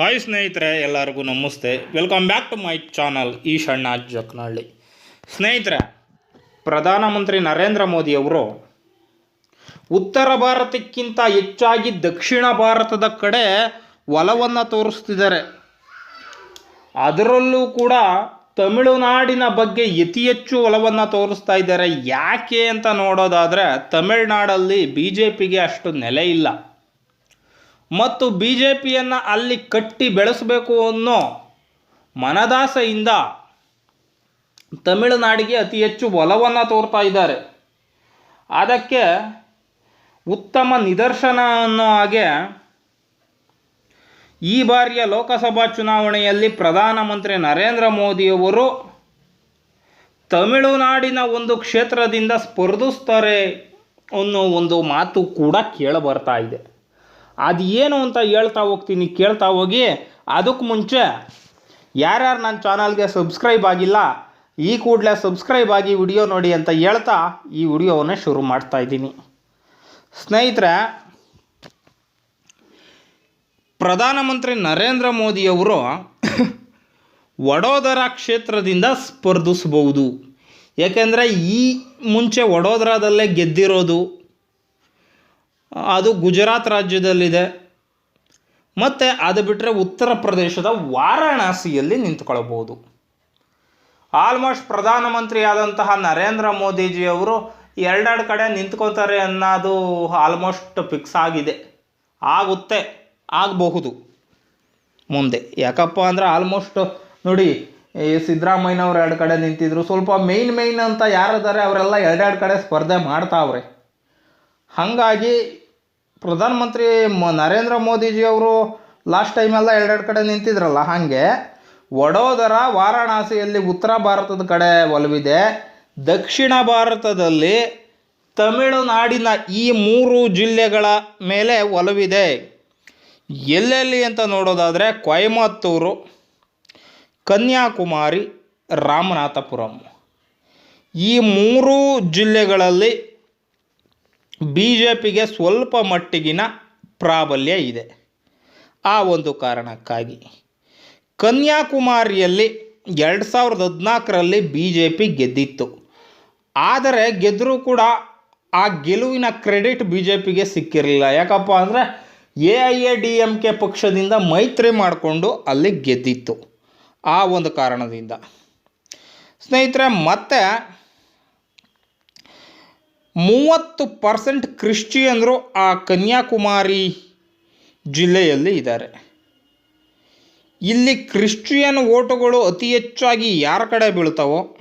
Hi ಸ್ನೇಹಿತರೆ, ಎಲ್ಲರಿಗೂ ನಮಸ್ತೆ. Welcome back to my channel Eshanna Jaknahalli ಸ್ನೇಹಿತರೆ, ಪ್ರಧಾನಮಂತ್ರಿ ನರೇಂದ್ರ ಮೋದಿಯವರು ಉತ್ತರ ಭಾರತಕ್ಕಿಂತ ಹೆಚ್ಚಾಗಿ ದಕ್ಷಿಣ ಭಾರತದ ಕಡೆ ಒಲವನ್ನು ತೋರಿಸ್ತಿದ್ದಾರೆ. ಅದರಲ್ಲೂ ಕೂಡ ತಮಿಳುನಾಡಿನ ಬಗ್ಗೆ ಅತಿ ಹೆಚ್ಚು ಒಲವನ್ನು ತೋರಿಸ್ತಾ ಇದ್ದಾರೆ. ಯಾಕೆ ಅಂತ ನೋಡೋದಾದರೆ, ತಮಿಳುನಾಡಲ್ಲಿ ಬಿ ಜೆ ಪಿಗೆ ಅಷ್ಟು ನೆಲೆ ಇಲ್ಲ. ಮತ್ತು ಬಿ ಜೆ ಪಿಯನ್ನು ಅಲ್ಲಿ ಕಟ್ಟಿ ಬೆಳೆಸಬೇಕು ಅನ್ನೋ ಮನದಾಸೆಯಿಂದ ತಮಿಳುನಾಡಿಗೆ ಅತಿ ಹೆಚ್ಚು ಒಲವನ್ನು ತೋರ್ತಾ ಇದ್ದಾರೆ. ಅದಕ್ಕೆ ಉತ್ತಮ ನಿದರ್ಶನ ಅನ್ನೋ ಹಾಗೆ ಈ ಬಾರಿಯ ಲೋಕಸಭಾ ಚುನಾವಣೆಯಲ್ಲಿ ಪ್ರಧಾನಮಂತ್ರಿ ನರೇಂದ್ರ ಮೋದಿಯವರು ತಮಿಳುನಾಡಿನ ಒಂದು ಕ್ಷೇತ್ರದಿಂದ ಸ್ಪರ್ಧಿಸ್ತಾರೆ ಅನ್ನೋ ಒಂದು ಮಾತು ಕೂಡ ಕೇಳಬರ್ತಾ ಇದೆ. ಅದು ಏನು ಅಂತ ಹೇಳ್ತಾ ಹೋಗ್ತೀನಿ, ಕೇಳ್ತಾ ಹೋಗಿ. ಅದಕ್ಕೆ ಮುಂಚೆ ಯಾರ್ಯಾರು ನನ್ನ ಚಾನಲ್ಗೆ ಸಬ್ಸ್ಕ್ರೈಬ್ ಆಗಿಲ್ಲ, ಈ ಕೂಡಲೇ ಸಬ್ಸ್ಕ್ರೈಬ್ ಆಗಿ ವಿಡಿಯೋ ನೋಡಿ ಅಂತ ಹೇಳ್ತಾ ಈ ವಿಡಿಯೋವನ್ನು ಶುರು ಮಾಡ್ತಾ ಇದ್ದೀನಿ. ಸ್ನೇಹಿತರೆ, ಪ್ರಧಾನಮಂತ್ರಿ ನರೇಂದ್ರ ಮೋದಿಯವರು ವಡೋದರ ಕ್ಷೇತ್ರದಿಂದ ಸ್ಪರ್ಧಿಸಬಹುದು. ಏಕೆಂದರೆ ಈ ಮುಂಚೆ ವಡೋದರಾದಲ್ಲೇ ಗೆದ್ದಿರೋದು ಅದು ಗುಜರಾತ್ ರಾಜ್ಯದಲ್ಲಿದೆ. ಮತ್ತು ಅದು ಬಿಟ್ಟರೆ ಉತ್ತರ ಪ್ರದೇಶದ ವಾರಾಣಸಿಯಲ್ಲಿ ನಿಂತ್ಕೊಳ್ಬೋದು ಆಲ್ಮೋಸ್ಟ್ ಪ್ರಧಾನಮಂತ್ರಿ ಆದಂತಹ ನರೇಂದ್ರ ಮೋದಿಜಿಯವರು ಎರಡೆರಡು ಕಡೆ ನಿಂತ್ಕೋತಾರೆ ಅನ್ನೋದು ಆಲ್ಮೋಸ್ಟ್ ಫಿಕ್ಸ್ ಆಗಿದೆ. ಆಗುತ್ತೆ, ಆಗಬಹುದು. ಮುಂದೆ. ಯಾಕಪ್ಪ ಅಂದರೆ ಆಲ್ಮೋಸ್ಟ್ ನೋಡಿ ಸಿದ್ದರಾಮಯ್ಯನವ್ರು ಎರಡು ಕಡೆ ನಿಂತಿದ್ರು. ಸ್ವಲ್ಪ ಮೇಯ್ನ್ ಮೇಯ್ನ್ ಅಂತ ಯಾರಿದ್ದಾರೆ ಅವರೆಲ್ಲ ಎರಡೆರಡು ಕಡೆ ಸ್ಪರ್ಧೆ ಮಾಡ್ತಾವ್ರೆ. ಹಾಗಾಗಿ ಪ್ರಧಾನಮಂತ್ರಿ ಮ, ನರೇಂದ್ರ ಮೋದಿಜಿಯವರು ಲಾಸ್ಟ್ ಟೈಮೆಲ್ಲ ಎರಡೆರಡು ಕಡೆ ನಿಂತಿದ್ರಲ್ಲ ಹಾಗೆ, ವಡೋದರ ವಾರಾಣಸಿಯಲ್ಲಿ ಉತ್ತರ ಭಾರತದ ಕಡೆ ಒಲವಿದೆ. ದಕ್ಷಿಣ ಭಾರತದಲ್ಲಿ ತಮಿಳುನಾಡಿನ ಈ ಮೂರು ಜಿಲ್ಲೆಗಳ ಮೇಲೆ ಒಲವಿದೆ. ಎಲ್ಲೆಲ್ಲಿ ಅಂತ ನೋಡೋದಾದರೆ ಕೊಯಮತ್ತೂರು, ಕನ್ಯಾಕುಮಾರಿ, ರಾಮನಾಥಪುರಂ. ಈ ಮೂರು ಜಿಲ್ಲೆಗಳಲ್ಲಿ ಬಿ ಜೆ ಪಿಗೆ ಸ್ವಲ್ಪ ಮಟ್ಟಿಗಿನ ಪ್ರಾಬಲ್ಯ ಇದೆ. ಆ ಒಂದು ಕಾರಣಕ್ಕಾಗಿ ಕನ್ಯಾಕುಮಾರಿಯಲ್ಲಿ ಎರಡು ಸಾವಿರದ ಹದಿನಾಲ್ಕರಲ್ಲಿ ಬಿ ಜೆ ಪಿ ಗೆದ್ದಿತ್ತು. ಆದರೆ ಗೆದ್ದರೂ ಕೂಡ ಆ ಗೆಲುವಿನ ಕ್ರೆಡಿಟ್ ಬಿ ಜೆ ಪಿಗೆ ಸಿಕ್ಕಿರಲಿಲ್ಲ. ಯಾಕಪ್ಪ ಅಂದರೆ A I A, D M K ಪಕ್ಷದಿಂದ ಮೈತ್ರಿ ಮಾಡಿಕೊಂಡು ಅಲ್ಲಿ ಗೆದ್ದಿತ್ತು ಆ ಒಂದು ಕಾರಣದಿಂದ. ಸ್ನೇಹಿತರೆ, ಮತ್ತೆ ಮೂವತ್ತು ಪರ್ಸೆಂಟ್ ಕ್ರಿಶ್ಚಿಯನ್ರು ಆ ಕನ್ಯಾಕುಮಾರಿ ಜಿಲ್ಲೆಯಲ್ಲಿ ಇದ್ದಾರೆ. ಇಲ್ಲಿ ಕ್ರಿಶ್ಚಿಯನ್ ಓಟುಗಳು ಅತಿ ಹೆಚ್ಚಾಗಿ ಯಾರ ಕಡೆ ಬೀಳ್ತಾವೋ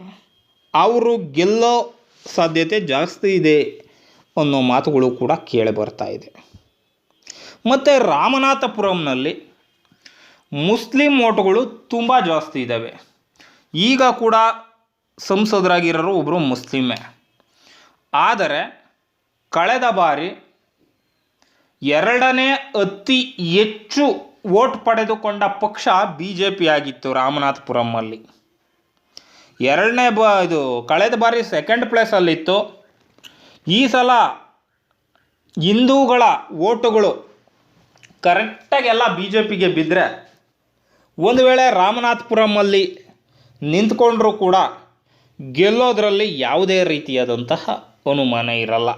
ಅವರು ಗೆಲ್ಲೋ ಸಾಧ್ಯತೆ ಜಾಸ್ತಿ ಇದೆ ಅನ್ನೋ ಮಾತುಗಳು ಕೂಡ ಕೇಳಿ ಬರ್ತಾ ಇದೆ. ಮತ್ತು ರಾಮನಾಥಪುರಂನಲ್ಲಿ ಮುಸ್ಲಿಂ ಓಟುಗಳು ತುಂಬ ಜಾಸ್ತಿ ಇದ್ದಾವೆ. ಈಗ ಕೂಡ ಸಂಸದರಾಗಿರೋರು ಒಬ್ಬರು ಮುಸ್ಲಿಮೇ. ಆದರೆ ಕಳೆದ ಬಾರಿ ಎರಡನೇ ಅತಿ ಹೆಚ್ಚು ವೋಟ್ ಪಡೆದುಕೊಂಡ ಪಕ್ಷ ಬಿ ಜೆ ಪಿ ಆಗಿತ್ತು ರಾಮನಾಥಪುರಮಲ್ಲಿ ಎರಡನೇ ಬ, ಇದು ಕಳೆದ ಬಾರಿ ಸೆಕೆಂಡ್ ಪ್ಲೇಸಲ್ಲಿತ್ತು ಈ ಸಲ ಹಿಂದೂಗಳ ಓಟುಗಳು ಕರೆಕ್ಟಾಗಿ ಎಲ್ಲ ಬಿ ಜೆ ಪಿಗೆ ಬಿದ್ದರೆ ಒಂದು ವೇಳೆ ರಾಮನಾಥಪುರಮಲ್ಲಿ ನಿಂತ್ಕೊಂಡ್ರೂ ಕೂಡ ಗೆಲ್ಲೋದ್ರಲ್ಲಿ ಯಾವುದೇ ರೀತಿಯಾದಂತಹ ಅನುಮಾನ ಇರಲ್ಲ.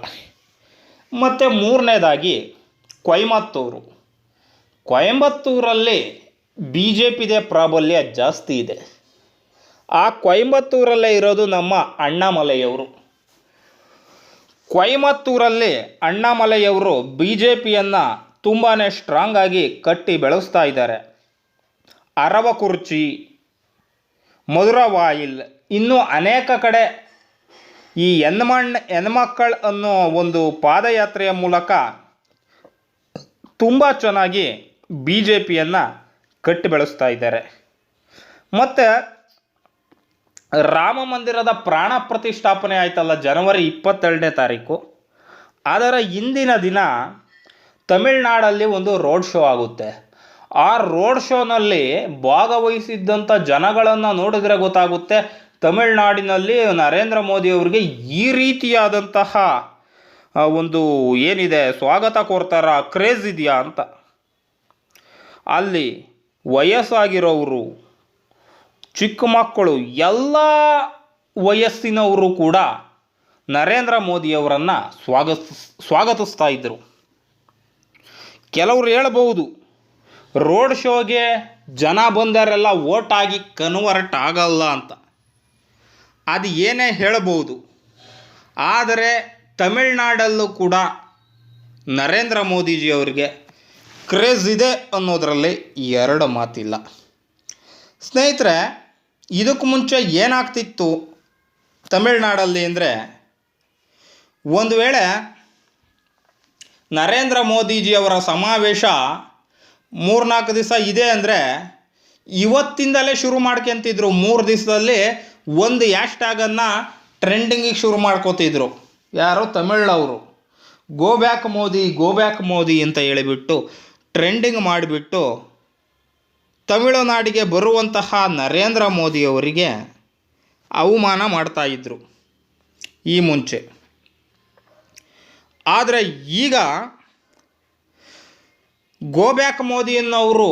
ಮತ್ತು ಮೂರನೇದಾಗಿ ಕೊಯಮತ್ತೂರು ಕೊಯಂಬತ್ತೂರಲ್ಲಿ ಬಿ ಜೆ ಪಿದೇ ಪ್ರಾಬಲ್ಯ ಜಾಸ್ತಿ ಇದೆ. ಆ ಕೊಯಂಬತ್ತೂರಲ್ಲೇ ಇರೋದು ನಮ್ಮ ಅಣ್ಣಾಮಲೆಯವರು. ಕೊಯಮತ್ತೂರಲ್ಲಿ ಅಣ್ಣಾಮಲೆಯವರು ಬಿ ಜೆ ಪಿಯನ್ನು ತುಂಬಾ ಸ್ಟ್ರಾಂಗ್ ಆಗಿ ಕಟ್ಟಿ ಬೆಳೆಸ್ತಾ ಇದ್ದಾರೆ. ಅರವಕುರ್ಚಿ, ಮಧುರವಾಯಿಲ್, ಇನ್ನೂ ಅನೇಕ ಕಡೆ ಈ ಹೆಣ್ಮಣ್ ಹೆಣ್ಮಕ್ಕಳು ಅನ್ನೋ ಒಂದು ಪಾದಯಾತ್ರೆಯ ಮೂಲಕ ತುಂಬ ಚೆನ್ನಾಗಿ ಬಿ ಜೆ ಪಿಯನ್ನು ಕಟ್ಟಿ ಬೆಳೆಸ್ತಾ ಇದ್ದಾರೆ. ಮತ್ತು ರಾಮ ಮಂದಿರದ ಪ್ರಾಣ ಪ್ರತಿಷ್ಠಾಪನೆ ಆಯ್ತಲ್ಲ ಜನವರಿ ಇಪ್ಪತ್ತೆರಡನೇ ತಾರೀಕು. ಅದರ ಇಂದಿನ ದಿನ ತಮಿಳ್ನಾಡಲ್ಲಿ ಒಂದು ರೋಡ್ ಶೋ ಆಗುತ್ತೆ. ಆ ರೋಡ್ ಶೋನಲ್ಲಿ ಭಾಗವಹಿಸಿದ್ದಂಥ ಜನಗಳನ್ನು ನೋಡಿದ್ರೆ ಗೊತ್ತಾಗುತ್ತೆ ತಮಿಳ್ನಾಡಿನಲ್ಲಿ ನರೇಂದ್ರ ಮೋದಿ ಅವರಿಗೆ ಈ ರೀತಿಯಾದಂತಹ ಒಂದು ಏನಿದೆ, ಸ್ವಾಗತ ಕೋರ್ತಾರ, ಕ್ರೇಜ್ ಇದೆಯಾ ಅಂತ. ಅಲ್ಲಿ ವಯಸ್ಸಾಗಿರೋರು ಚಿಕ್ಕ ಮಕ್ಕಳು, ಎಲ್ಲ ವಯಸ್ಸಿನವರು ಕೂಡ ನರೇಂದ್ರ ಮೋದಿಯವರನ್ನು ಸ್ವಾಗತ, ಸ್ವಾಗತಿಸ್ತಾ ಇದ್ದರು ಕೆಲವರು ಹೇಳಬಹುದು, ರೋಡ್ ಶೋಗೆ ಜನ ಬಂದರೆಲ್ಲ ವೋಟ್ ಕನ್ವರ್ಟ್ ಆಗಲ್ಲ ಅಂತ. ಅದು ಏನೇ ಹೇಳಬಹುದು. ಆದರೆ ತಮಿಳ್ನಾಡಲ್ಲೂ ಕೂಡ ನರೇಂದ್ರ ಮೋದಿಜಿಯವರಿಗೆ ಕ್ರೇಜ್ ಇದೆ ಅನ್ನೋದರಲ್ಲಿ ಎರಡು ಮಾತಿಲ್ಲ. ಸ್ನೇಹಿತರೆ, ಇದಕ್ಕೂ ಮುಂಚೆ ಏನಾಗ್ತಿತ್ತು ತಮಿಳ್ನಾಡಲ್ಲಿ ಅಂದರೆ, ಒಂದು ವೇಳೆ ನರೇಂದ್ರ ಮೋದಿಜಿಯವರ ಸಮಾವೇಶ ಮೂರ್ನಾಲ್ಕು ದಿವಸ ಇದೆ ಅಂದರೆ, ಇವತ್ತಿಂದಲೇ ಶುರು ಮಾಡ್ಕೊಂತಿದ್ರು ಮೂರು ದಿವಸದಲ್ಲಿ ಒಂದು ಹ್ಯಾಶ್ಟ್ಯಾಗನ್ನು ಟ್ರೆಂಡಿಂಗಿಗೆ ಶುರು ಮಾಡ್ಕೋತಿದ್ರು. ಯಾರು ತಮಿಳ್ನವರು go back Modi go back Modi ಅಂತ ಹೇಳಿಬಿಟ್ಟು, ಟ್ರೆಂಡಿಂಗ್ ಮಾಡಿಬಿಟ್ಟು ತಮಿಳುನಾಡಿಗೆ ಬರುವಂತಹ ನರೇಂದ್ರ ಮೋದಿಯವರಿಗೆ ಅವಮಾನ ಮಾಡ್ತಾಯಿದ್ರು ಈ ಮುಂಚೆ. ಆದರೆ ಈಗ ಗೋ ಬ್ಯಾಕ್ ಮೋದಿ ಅನ್ನೋರು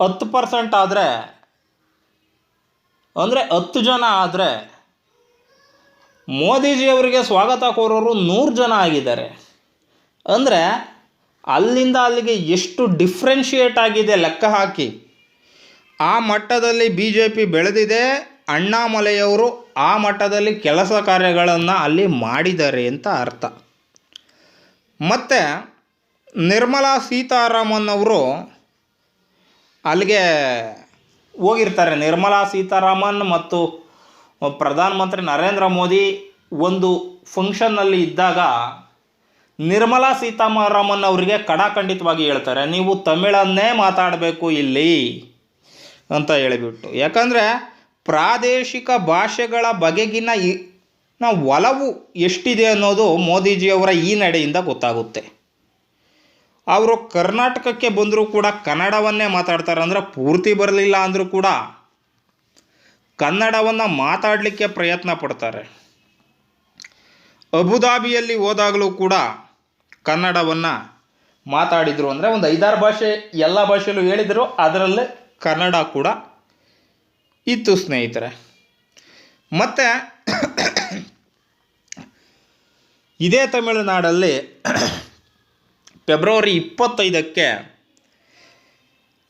ಹತ್ತು ಪರ್ಸೆಂಟ್ ಆದರೆ ಅಂದರೆ ಹತ್ತು ಜನ ಆದರೆ ಮೋದಿಜಿಯವರಿಗೆ ಸ್ವಾಗತ ಕೋರೋರು ನೂರು ಜನ ಆಗಿದ್ದಾರೆ. ಅಂದರೆ ಅಲ್ಲಿಂದ ಅಲ್ಲಿಗೆ ಎಷ್ಟು ಡಿಫ್ರೆನ್ಷಿಯೇಟ್ ಆಗಿದೆ ಲೆಕ್ಕ ಹಾಕಿ. ಆ ಮಟ್ಟದಲ್ಲಿ ಬಿ ಜೆ ಪಿ ಬೆಳೆದಿದೆ, ಅಣ್ಣಾಮಲೆಯವರು ಆ ಮಟ್ಟದಲ್ಲಿ ಕೆಲಸ ಕಾರ್ಯಗಳನ್ನು ಅಲ್ಲಿ ಮಾಡಿದ್ದಾರೆ ಅಂತ ಅರ್ಥ. ಮತ್ತು ನಿರ್ಮಲಾ ಸೀತಾರಾಮನ್ ಅವರು ಅಲ್ಲಿಗೆ ಹೋಗಿರ್ತಾರೆ. ನಿರ್ಮಲಾ ಸೀತಾರಾಮನ್ ಮತ್ತು ಪ್ರಧಾನಮಂತ್ರಿ ನರೇಂದ್ರ ಮೋದಿ ಒಂದು ಫಂಕ್ಷನ್ನಲ್ಲಿ ಇದ್ದಾಗ ನಿರ್ಮಲಾ ಸೀತಾರಾಮನ್ ಅವರಿಗೆ ಕಡಾಖಂಡಿತವಾಗಿ ಹೇಳ್ತಾರೆ. ನೀವು ತಮಿಳನ್ನೇ ಮಾತಾಡಬೇಕು ಇಲ್ಲಿ ಅಂತ ಹೇಳಿಬಿಟ್ಟು. ಯಾಕಂದರೆ ಪ್ರಾದೇಶಿಕ ಭಾಷೆಗಳ ಬಗೆಗಿನ ಈ ಒಲವು ಎಷ್ಟಿದೆ ಅನ್ನೋದು ಮೋದಿಜಿಯವರ ಈ ನಡೆಯಿಂದ ಗೊತ್ತಾಗುತ್ತೆ. ಅವರು ಕರ್ನಾಟಕಕ್ಕೆ ಬಂದರೂ ಕೂಡ ಕನ್ನಡವನ್ನೇ ಮಾತಾಡ್ತಾರೆ ಅಂದರೆ ಪೂರ್ತಿ ಬರಲಿಲ್ಲ ಅಂದರೂ ಕೂಡ ಕನ್ನಡವನ್ನು ಮಾತಾಡಲಿಕ್ಕೆ ಪ್ರಯತ್ನ ಪಡ್ತಾರೆ. ಅಬುದಾಬಿಯಲ್ಲಿ ಹೋದಾಗಲೂ ಕೂಡ ಕನ್ನಡವನ್ನು ಮಾತಾಡಿದರು ಅಂದರೆ ಒಂದು ಐದಾರು ಭಾಷೆ ಎಲ್ಲ ಭಾಷೆಯಲ್ಲೂ ಹೇಳಿದರು, ಅದರಲ್ಲೇ ಕನ್ನಡ ಕೂಡ ಇತ್ತು ಸ್ನೇಹಿತರೆ. ಮತ್ತು ಇದೇ ತಮಿಳುನಾಡಲ್ಲಿ ಫೆಬ್ರವರಿ ಇಪ್ಪತ್ತೈದಕ್ಕೆ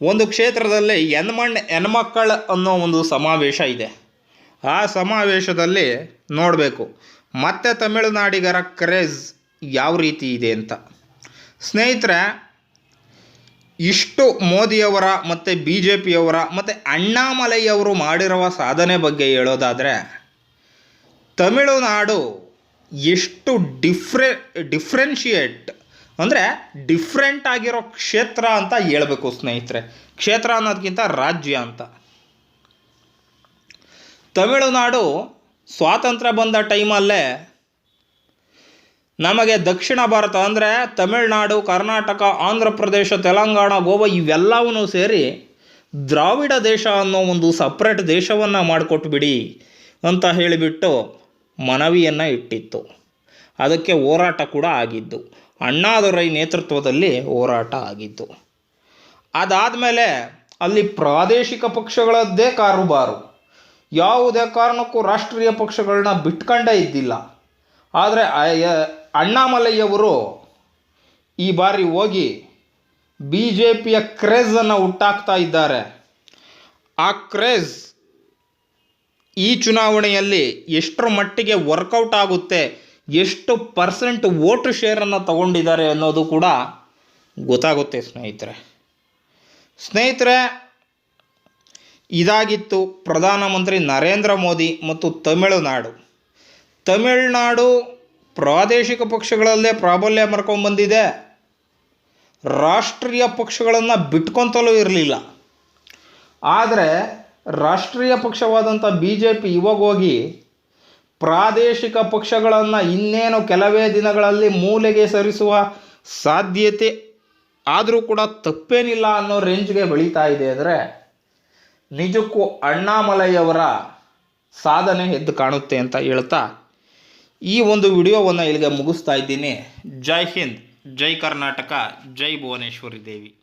ಒಂದು ಕ್ಷೇತ್ರದಲ್ಲಿ ಹೆಣ್ಮಣ್ ಹೆಣ್ಮಕ್ಕಳ ಅನ್ನೋ ಒಂದು ಸಮಾವೇಶ ಇದೆ. ಆ ಸಮಾವೇಶದಲ್ಲಿ ನೋಡಬೇಕು, ಮತ್ತೆ ತಮಿಳುನಾಡಿಗರ ಕ್ರೇಜ್ ಯಾವ ರೀತಿ ಇದೆ ಅಂತ. ಸ್ನೇಹಿತರೆ, ಇಷ್ಟು ಮೋದಿಯವರ ಮತ್ತು ಬಿ ಜೆ ಪಿಯವರ ಮತ್ತು ಅಣ್ಣಾಮಲೈಯವರು ಮಾಡಿರುವ ಸಾಧನೆ ಬಗ್ಗೆ ಹೇಳೋದಾದರೆ, ತಮಿಳುನಾಡು ಎಷ್ಟು ಡಿಫ್ರೆ ಡಿಫ್ರೆನ್ಷಿಯೇಟ್ ಅಂದರೆ ಡಿಫ್ರೆಂಟ್ ಆಗಿರೋ ಕ್ಷೇತ್ರ ಅಂತ ಹೇಳಬೇಕು ಸ್ನೇಹಿತರೆ. ಕ್ಷೇತ್ರ ಅನ್ನೋದಕ್ಕಿಂತ ರಾಜ್ಯ ಅಂತ. ತಮಿಳುನಾಡು ಸ್ವಾತಂತ್ರ್ಯ ಬಂದ ಟೈಮಲ್ಲೇ ನಮಗೆ ದಕ್ಷಿಣ ಭಾರತ ಅಂದರೆ ತಮಿಳುನಾಡು, ಕರ್ನಾಟಕ ಆಂಧ್ರ ಪ್ರದೇಶ ತೆಲಂಗಾಣ, ಗೋವಾ ಇವೆಲ್ಲವನ್ನೂ ಸೇರಿ ದ್ರಾವಿಡ ದೇಶ ಅನ್ನೋ ಒಂದು ಸಪ್ರೇಟ್ ದೇಶವನ್ನು ಮಾಡಿಕೊಟ್ಬಿಡಿ ಅಂತ ಹೇಳಿಬಿಟ್ಟು ಮನವಿಯನ್ನು ಇಟ್ಟಿತ್ತು. ಅದಕ್ಕೆ ಹೋರಾಟ ಕೂಡ ಆಗಿದ್ದು. ಅಣ್ಣಾದೊರೈ ನೇತೃತ್ವದಲ್ಲಿ ಹೋರಾಟ ಆಗಿತ್ತು. ಅದಾದ ಮೇಲೆ ಅಲ್ಲಿ ಪ್ರಾದೇಶಿಕ ಪಕ್ಷಗಳದ್ದೇ ಕಾರುಬಾರು. ಯಾವುದೇ ಕಾರಣಕ್ಕೂ ರಾಷ್ಟ್ರೀಯ ಪಕ್ಷಗಳನ್ನ ಬಿಟ್ಕೊಂಡೇ ಇದ್ದಿಲ್ಲ. ಆದರೆ ಅಣ್ಣಾಮಲೈಯವರು ಈ ಬಾರಿ ಹೋಗಿ ಬಿ ಜೆ ಪಿಯ ಕ್ರೇಜನ್ನು ಹುಟ್ಟಾಕ್ತಾ ಇದ್ದಾರೆ. ಆ ಕ್ರೇಜ್ ಈ ಚುನಾವಣೆಯಲ್ಲಿ ಎಷ್ಟರ ಮಟ್ಟಿಗೆ ವರ್ಕೌಟ್ ಆಗುತ್ತೆ ಎಷ್ಟು ಪರ್ಸೆಂಟ್ ವೋಟ್ ಶೇರನ್ನು ತಗೊಂಡಿದ್ದಾರೆ ಅನ್ನೋದು ಕೂಡ ಗೊತ್ತಾಗುತ್ತೆ, ಸ್ನೇಹಿತರೆ. ಸ್ನೇಹಿತರೆ, ಇದಾಗಿತ್ತು ಪ್ರಧಾನಮಂತ್ರಿ ನರೇಂದ್ರ ಮೋದಿ ಮತ್ತು ತಮಿಳುನಾಡು. ತಮಿಳುನಾಡು ಪ್ರಾದೇಶಿಕ ಪಕ್ಷಗಳಲ್ಲೇ ಪ್ರಾಬಲ್ಯ ಬಂದಿದೆ. ರಾಷ್ಟ್ರೀಯ ಪಕ್ಷಗಳನ್ನು ಬಿಟ್ಕೊತಲೂ ಇರಲಿಲ್ಲ. ಆದರೆ ರಾಷ್ಟ್ರೀಯ ಪಕ್ಷವಾದಂಥ ಬಿ ಜೆ ಪಿ ಇವಾಗ ಹೋಗಿ ಪ್ರಾದೇಶಿಕ ಪಕ್ಷಗಳನ್ನು ಇನ್ನೇನು ಕೆಲವೇ ದಿನಗಳಲ್ಲಿ ಮೂಲೆಗೆ ಸರಿಸುವ ಸಾಧ್ಯತೆ ಆದರೂ ಕೂಡ ತಪ್ಪೇನಿಲ್ಲ ಅನ್ನೋ ರೇಂಜ್ಗೆ ಬೆಳೀತಾ ಇದೆ ಅಂದರೆ ನಿಜಕ್ಕೂ ಅಣ್ಣಾಮಲೈಯವರ ಸಾಧನೆ ಎದ್ದು ಕಾಣುತ್ತೆ ಅಂತ ಹೇಳ್ತಾ ಈ ಒಂದು ವಿಡಿಯೋವನ್ನು ಇಲ್ಲಿಗೆ ಮುಗಿಸ್ತಾ ಇದ್ದೀನಿ. ಜೈ ಹಿಂದ್, ಜೈ ಕರ್ನಾಟಕ, ಜೈ ಭುವನೇಶ್ವರಿ ದೇವಿ.